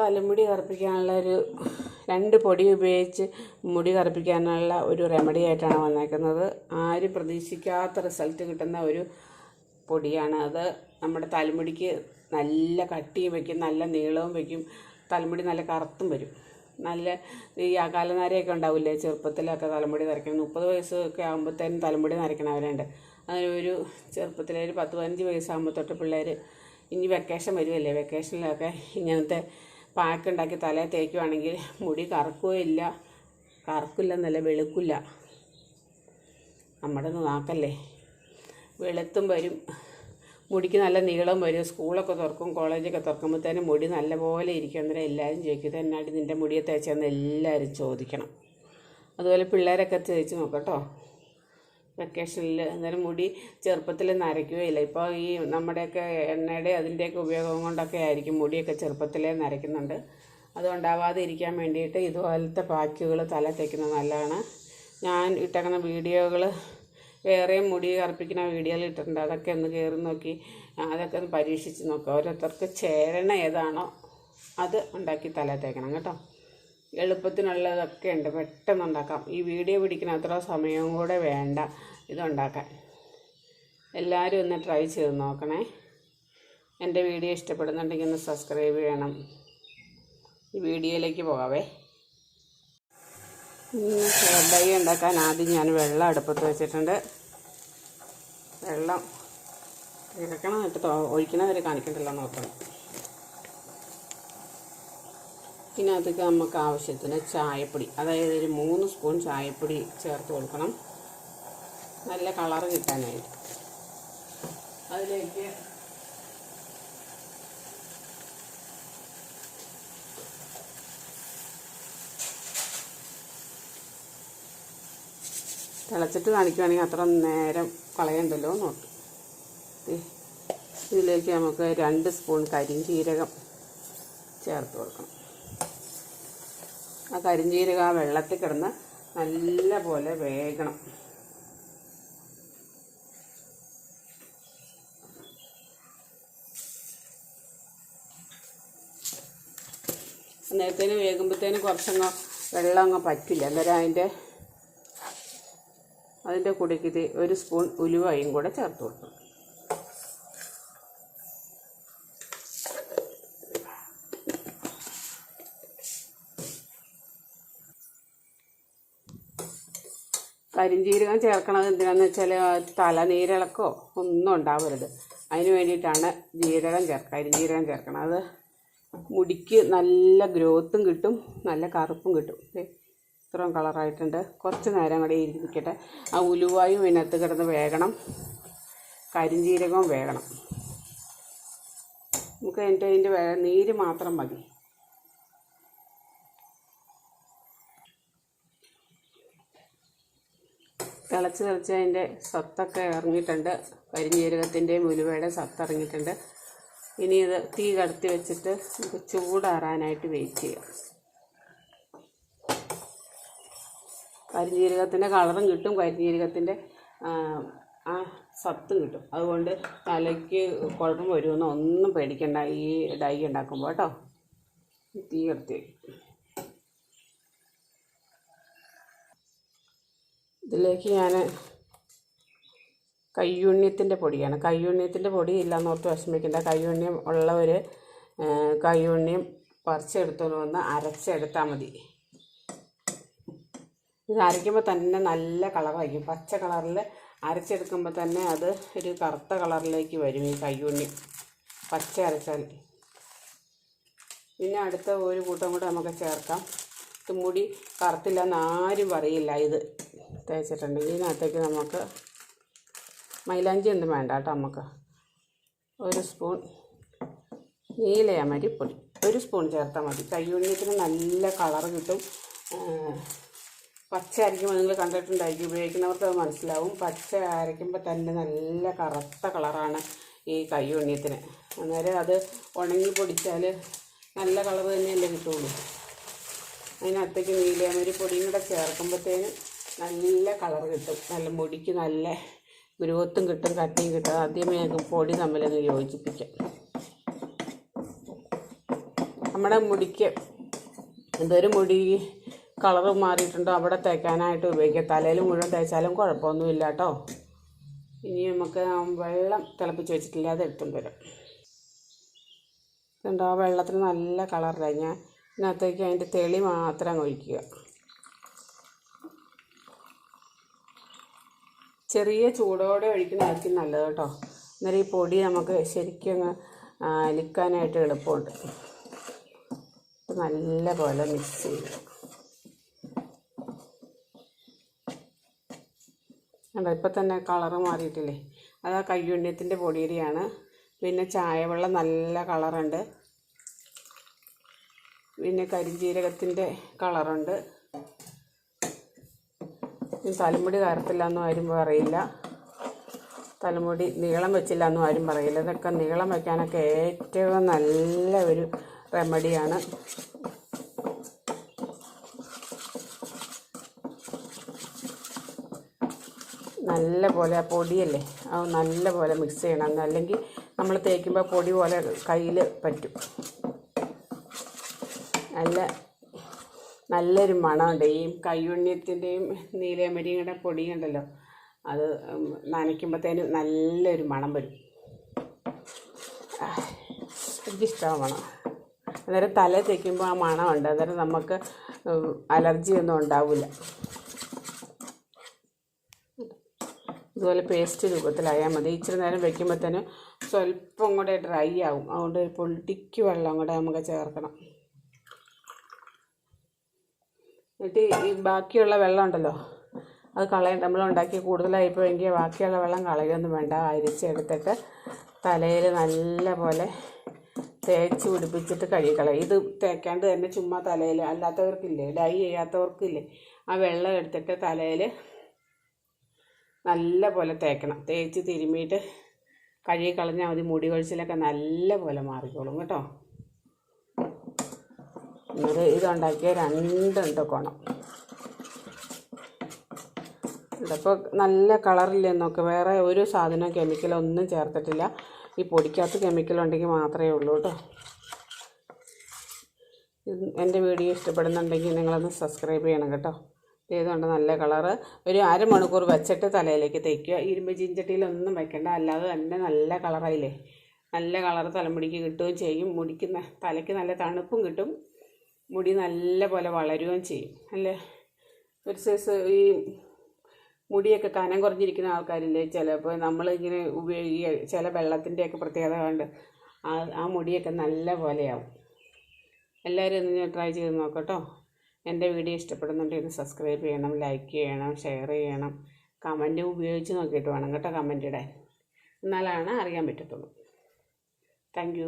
തലമുടി കറുപ്പിക്കാനുള്ള ഒരു രണ്ട് പൊടി ഉപയോഗിച്ച് മുടി കറുപ്പിക്കാനുള്ള ഒരു റെമഡി ആയിട്ടാണ് വന്നേക്കുന്നത്. ആരും പ്രതീക്ഷിക്കാത്ത റിസൾട്ട് കിട്ടുന്ന ഒരു പൊടിയാണ് അത്. നമ്മുടെ തലമുടിക്ക് നല്ല കട്ടിയും വയ്ക്കും നല്ല നീളവും വയ്ക്കും തലമുടി നല്ല കറുത്തും വരും. നല്ല ഈ അകാലനാരയൊക്കെ ഉണ്ടാവില്ലേ? ചെറുപ്പത്തിലൊക്കെ തലമുടി നരയ്ക്കണം. മുപ്പത് വയസ്സൊക്കെ ആകുമ്പോഴത്തേനും തലമുടി നരയ്ക്കണവരുണ്ട്. അതിനൊരു ചെറുപ്പത്തിലെ ഒരു പത്ത് പതിനഞ്ച് വയസ്സാകുമ്പോൾ തൊട്ട് പിള്ളേർ ഇനി വെക്കേഷൻ വരുമല്ലേ വെക്കേഷനിലൊക്കെ ഇങ്ങനത്തെ പാക്ക് ഉണ്ടാക്കി തലയിൽ തേക്കുവാണെങ്കിൽ മുടി കറക്കുകയില്ല. കറക്കില്ല നല്ല വെളുക്കില്ല. നമ്മുടെ നാക്കല്ലേ. വെളുത്തും വരും. മുടിക്ക് നല്ല നീളം വരും. സ്കൂളൊക്കെ തുറക്കും കോളേജൊക്കെ തുറക്കുമ്പോഴത്തേനും മുടി നല്ലപോലെ ഇരിക്കും. അന്നേരം എല്ലാവരും ചോദിക്കും തന്നായിട്ട് നിന്റെ മുടിയെ തേച്ചെന്ന് എല്ലാവരും ചോദിക്കണം. അതുപോലെ പിള്ളേരൊക്കെ തേച്ച് നോക്കട്ടോ. വെക്കേഷനിൽ അന്നേരം മുടി ചെറുപ്പത്തിൽ നരയ്ക്കുകയില്ല. ഇപ്പോൾ ഈ നമ്മുടെയൊക്കെ എണ്ണയുടെ അതിന്റെയൊക്കെ ഉപയോഗം കൊണ്ടൊക്കെ ആയിരിക്കും മുടിയൊക്കെ ചെറുപ്പത്തിലേ നരയ്ക്കുന്നുണ്ട്. അതുകൊണ്ടാവാതെ ഇരിക്കാൻ വേണ്ടിയിട്ട് ഇതുപോലത്തെ പാക്കുകൾ തല തേക്കുന്നത് നല്ലതാണ്. ഞാൻ ഇട്ടേക്കുന്ന വീഡിയോകൾ വേറെയും മുടി കറുപ്പിക്കുന്ന വീഡിയോകൾ ഇട്ടിട്ടുണ്ട്. അതൊക്കെ ഒന്ന് കയറി നോക്കി അതൊക്കെ ഒന്ന് പരീക്ഷിച്ച് നോക്കുക ഓരോരുത്തർക്ക് ചേരണ ഏതാണോ അത് ഉണ്ടാക്കി തല തേക്കണം കേട്ടോ. എളുപ്പത്തിനുള്ളതൊക്കെ ഉണ്ട്. പെട്ടെന്ന് ഉണ്ടാക്കാം. ഈ വീഡിയോ പിടിക്കുന്ന അത്ര സമയവും കൂടെ വേണ്ട. ഇതുണ്ടാക്കാൻ എല്ലാവരും ഒന്ന് ട്രൈ ചെയ്ത് നോക്കണേ. എന്റെ വീഡിയോ ഇഷ്ടപ്പെടുന്നുണ്ടെങ്കിൽ ഒന്ന് സബ്സ്ക്രൈബ് ചെയ്യണം. ഈ വീഡിയോയിലേക്ക് പോകാവേ. ഡൈ ഉണ്ടാക്കാൻ ആദ്യം ഞാൻ വെള്ളം അടുപ്പത്ത് വെച്ചിട്ടുണ്ട്. വെള്ളം ഇറക്കണം എന്നിട്ട് ഒഴിക്കണവരെ കാണിക്കണ്ടല്ലോ നോക്കണം പിന്നെ അതൊക്കെ നമുക്ക് ആവശ്യത്തിന് ചായപ്പൊടി അതായത് ഒരു മൂന്ന് സ്പൂൺ ചായപ്പൊടി ചേർത്ത് കൊടുക്കണം. നല്ല കളർ കിട്ടാനായിട്ട്. അതിലേക്ക് തിളച്ചിട്ട് കാണിക്കുവാണെങ്കിൽ അത്ര നേരം കളയണ്ടല്ലോ നോട്ട് ഇതിലേക്ക് നമുക്ക് രണ്ട് സ്പൂൺ കരിഞ്ചീരകം ചേർത്ത് കൊടുക്കണം. ആ കരിഞ്ചീരക ആ വെള്ളത്തിൽ കിടന്ന് നല്ല പോലെ വേകണം. നേരത്തേന് വേകുമ്പോഴത്തേന് കുറച്ചങ്ങ് വെള്ളം അങ്ങ് പറ്റില്ല. അന്നേരം അതിന്റെ അതിന്റെ കൂടെക്ക് ഇത് ഒരു സ്പൂൺ ഉലുവയും കൂടെ ചേർത്ത് കൊടുക്കണം. കരിഞ്ജീരകം ചേർക്കണത് എന്തിനാന്ന് വെച്ചാൽ തലനീരിളക്കോ ഒന്നും ഉണ്ടാവരുത്. അതിന് വേണ്ടിയിട്ടാണ് ജീരകം ചേർക്കുക കരിഞ്ജീരകം ചേർക്കണം അത് മുടിക്ക് നല്ല ഗ്രോത്തും കിട്ടും നല്ല കറുപ്പും കിട്ടും. ഇത്രയും കളറായിട്ടുണ്ട്. കുറച്ച് നേരം കൂടെ ഇരിക്കട്ടെ. ആ ഉലുവായും ഇതിനകത്ത് കിടന്ന് വേകണം. കരിഞ്ജീരകവും വേകണം. നമുക്ക് അതിന്റെ അതിന്റെ നീര് മാത്രം മതി. തിളച്ച് തിളച്ച് അതിന്റെ സത്തൊക്കെ ഇറങ്ങിയിട്ടുണ്ട്. കരിഞ്ജീരകത്തിന്റെയും ഉലുവയുടെ സത്ത് ഇറങ്ങിയിട്ടുണ്ട്. ഇനി ഇത് തീ കടത്തി വെച്ചിട്ട് നമുക്ക് ചൂടാറാനായിട്ട് വെയിറ്റ് ചെയ്യാം. കരിഞ്ഞീരകത്തിന്റെ കളറും കിട്ടും. കരിഞ്ഞീരകത്തിന്റെ ആ സത്തും കിട്ടും. അതുകൊണ്ട് തലയ്ക്ക് കുഴപ്പം വരുമെന്ന് ഒന്നും പേടിക്കണ്ട. ഈ ഡൈ ഉണ്ടാക്കുമ്പോൾ കേട്ടോ. തീ കടത്തി വയ്ക്കും ഇതിലേക്ക് ഞാൻ കയ്യുണ്യത്തിന്റെ പൊടിയാണ്. കയ്യുണ്യത്തിന്റെ പൊടി ഇല്ലാന്നോർത്ത് വിഷമിക്കേണ്ട. കയ്യുണ്യം ഒരു കയ്യുണ്യം പറിച്ചെടുത്തോണ്ട് വന്ന് അരച്ചെടുത്താൽ മതി. ഇത് അരയ്ക്കുമ്പോൾ തന്നെ നല്ല കളറായിരിക്കും. പച്ച കളറിൽ അരച്ചെടുക്കുമ്പോൾ തന്നെ അത് ഒരു കറുത്ത കളറിലേക്ക് വരും ഈ കയ്യുണ്ണി പച്ച അരച്ചാൽ പിന്നെ അടുത്ത ഒരു കൂട്ടം കൂടെ നമുക്ക് ചേർക്കാം. ഇത് മുടി കറുത്തില്ല ആരും പറയില്ല ഇത്. തേച്ചിട്ടുണ്ടെങ്കിൽ ഇതിനകത്തേക്ക് നമുക്ക് മൈലാഞ്ചി ഒന്നും വേണ്ട കേട്ടോ നമുക്ക്. ഒരു സ്പൂൺ നീലയമരിപ്പൊടി ഒരു സ്പൂൺ ചേർത്താൽ മതി. കയ്യുണ്ണിയത്തിന് നല്ല കളർ കിട്ടും. പച്ച അരയ്ക്കുമ്പോൾ നിങ്ങൾ കണ്ടിട്ടുണ്ടായിരിക്കും ഉപയോഗിക്കുന്നവർക്ക് അത് മനസ്സിലാവും. പച്ച അരയ്ക്കുമ്പോൾ തന്നെ നല്ല കറുത്ത കളറാണ് ഈ കയ്യുണ്ണിയത്തിന് അന്നേരം അത് ഉണങ്ങി പൊടിച്ചാൽ നല്ല കളർ തന്നെയല്ലേ കിട്ടുള്ളൂ. അതിനകത്തേക്ക് നീലയമരി പൊടിയും കൂടെ ചേർക്കുമ്പോഴത്തേന് നല്ല കളർ കിട്ടും. നല്ല മുടിക്ക് നല്ല ഗ്രോത്തും കിട്ടും കട്ടിയും കിട്ടും. ആദ്യമേ പൊടി തമ്മിലൊന്ന് യോജിപ്പിക്കാം. നമ്മുടെ മുടിക്ക് എന്തൊരു മുടി കളർ മാറിയിട്ടുണ്ടോ അവിടെ തേക്കാനായിട്ട് ഉപയോഗിക്കുക തലയിൽ മുഴുവൻ തേച്ചാലും കുഴപ്പമൊന്നുമില്ല കേട്ടോ. ഇനി നമുക്ക് വെള്ളം തിളപ്പിച്ച് വെച്ചിട്ടില്ല അത് എടുത്തുകൊണ്ട് വരാം. ഇതുണ്ടോ ആ വെള്ളത്തിന് നല്ല കളറിലായി ഞാൻ ഇതിനകത്തേക്ക് അതിന്റെ തെളി മാത്രം ഒഴിക്കുക. ചെറിയ ചൂടോടെ ഒഴിക്കുന്നതായിരിക്കും നല്ലത് കേട്ടോ. അന്നേരം ഈ പൊടി നമുക്ക് ശരിക്കും അലിക്കാനായിട്ട് എളുപ്പമുണ്ട്. നല്ല പോലെ മിക്സ് ചെയ്യുക കണ്ടോ ഇപ്പം തന്നെ കളറ് മാറിയിട്ടില്ലേ? അത് ആ കയ്യുണ്യത്തിന്റെ പൊടിയരിയാണ് പിന്നെ ചായവെള്ളം നല്ല കളറുണ്ട് പിന്നെ കരിഞ്ജീരകത്തിന്റെ കളറുണ്ട് ഇനി തലമുടി കയറത്തില്ല എന്നും ആരും പറയില്ല. തലമുടി നീളം വെച്ചില്ല എന്നും ആരും പറയില്ല. ഇതൊക്കെ നീളം വയ്ക്കാനൊക്കെ ഏറ്റവും നല്ല ഒരു റെമഡിയാണ് നല്ല പോലെ ആ പൊടിയല്ലേ? അത് നല്ല പോലെ മിക്സ് ചെയ്യണം. അല്ലെങ്കിൽ നമ്മൾ തേക്കുമ്പോൾ പൊടി പോലെ കയ്യിൽ പറ്റും. നല്ല നല്ലൊരു മണമുണ്ട്. ഈ കയ്യുണ്യത്തിന്റെയും നീലയമരിയുടെ പൊടിയും ഉണ്ടല്ലോ അത് നനയ്ക്കുമ്പോഴത്തേന് നല്ലൊരു മണം വരും. എനിക്കിഷ്ടമാണ് മണം. അന്നേരം തല തേക്കുമ്പോൾ ആ മണമുണ്ട്. അന്നേരം നമുക്ക് അലർജി ഒന്നും ഉണ്ടാവില്ല ഇതുപോലെ പേസ്റ്റ് രൂപത്തിലായാൽ മതി. ഇച്ചിരി നേരം വെക്കുമ്പോഴത്തേനും സ്വല്പം കൂടെ ഡ്രൈ ആവും. അതുകൊണ്ട് പൊളിറ്റിക്ക് വെള്ളം കൂടെ നമുക്ക് ചേർക്കണം. എന്നിട്ട് ഈ ബാക്കിയുള്ള വെള്ളം ഉണ്ടല്ലോ അത് കളയണ്ട. നമ്മൾ ഉണ്ടാക്കി കൂടുതലായി പോയെങ്കിൽ ബാക്കിയുള്ള വെള്ളം കളയൊന്നും വേണ്ട. അരിച്ചെടുത്തിട്ട് തലയിൽ നല്ല പോലെ തേച്ച് പിടിപ്പിച്ചിട്ട് കഴുകിക്കളയും. ഇത് തേക്കാണ്ട് തന്നെ ചുമ്മാ തലയിൽ അല്ലാത്തവർക്കില്ലേ ഡൈ ചെയ്യാത്തവർക്കില്ലേ ആ വെള്ളം എടുത്തിട്ട് തലയിൽ നല്ല പോലെ തേക്കണം. തേച്ച് തിരുമ്മിയിട്ട് കഴുകി കളഞ്ഞാൽ മതി മുടി കൊഴിച്ചിലൊക്കെ നല്ല പോലെ മാറിക്കോളും കേട്ടോ. എന്നിട്ട് ഇതുണ്ടാക്കിയ രണ്ടുണ്ട് കൊണം. ഇതിപ്പോൾ നല്ല കളറില്ലേ നോക്ക്. വേറെ ഒരു സാധനം കെമിക്കലൊന്നും ചേർത്തിട്ടില്ല. ഈ പൊടിക്കകത്ത് കെമിക്കൽ ഉണ്ടെങ്കിൽ മാത്രമേ ഉള്ളൂ കേട്ടോ. എന്റെ വീഡിയോ ഇഷ്ടപ്പെടുന്നുണ്ടെങ്കിൽ നിങ്ങളൊന്ന് സബ്സ്ക്രൈബ് ചെയ്യണം കേട്ടോ. ഇതുകൊണ്ട് നല്ല കളറ് ഒരു അരമണിക്കൂർ വെച്ചിട്ട് തലയിലേക്ക് തേക്കുക. ഇരുമ്പ് ചീഞ്ചട്ടിയിലൊന്നും വെക്കണ്ട. അല്ലാതെ തന്നെ നല്ല കളറായില്ലേ. നല്ല കളറ് തലമുടിക്ക് കിട്ടുകയും ചെയ്യും. മുടിക്കുന്ന തലയ്ക്ക് നല്ല തണുപ്പും കിട്ടും. മുടി നല്ല പോലെ വളരുകയും ചെയ്യും അല്ലേ? ഒരു സൈസ് ഈ മുടിയൊക്കെ കനം കുറഞ്ഞിരിക്കുന്ന ആൾക്കാരില്ലേ ചിലപ്പോൾ നമ്മളിങ്ങനെ ഉപയോഗിക്കുക ചില വെള്ളത്തിന്റെയൊക്കെ പ്രത്യേകത കൊണ്ട് ആ ആ മുടിയൊക്കെ നല്ല പോലെയാവും എല്ലാവരും ഒന്ന് ഞാൻ ട്രൈ ചെയ്ത് നോക്കട്ടോ. എന്റെ വീഡിയോ ഇഷ്ടപ്പെടുന്നുണ്ടെങ്കിൽ ഒന്ന് സബ്സ്ക്രൈബ് ചെയ്യണം ലൈക്ക് ചെയ്യണം ഷെയർ ചെയ്യണം. കമന്റ് ഉപയോഗിച്ച് നോക്കിയിട്ട് വേണം കേട്ടോ കമന്റ് ഇടാൻ. എന്നാലാണ് അറിയാൻ പറ്റത്തുള്ളൂ. താങ്ക്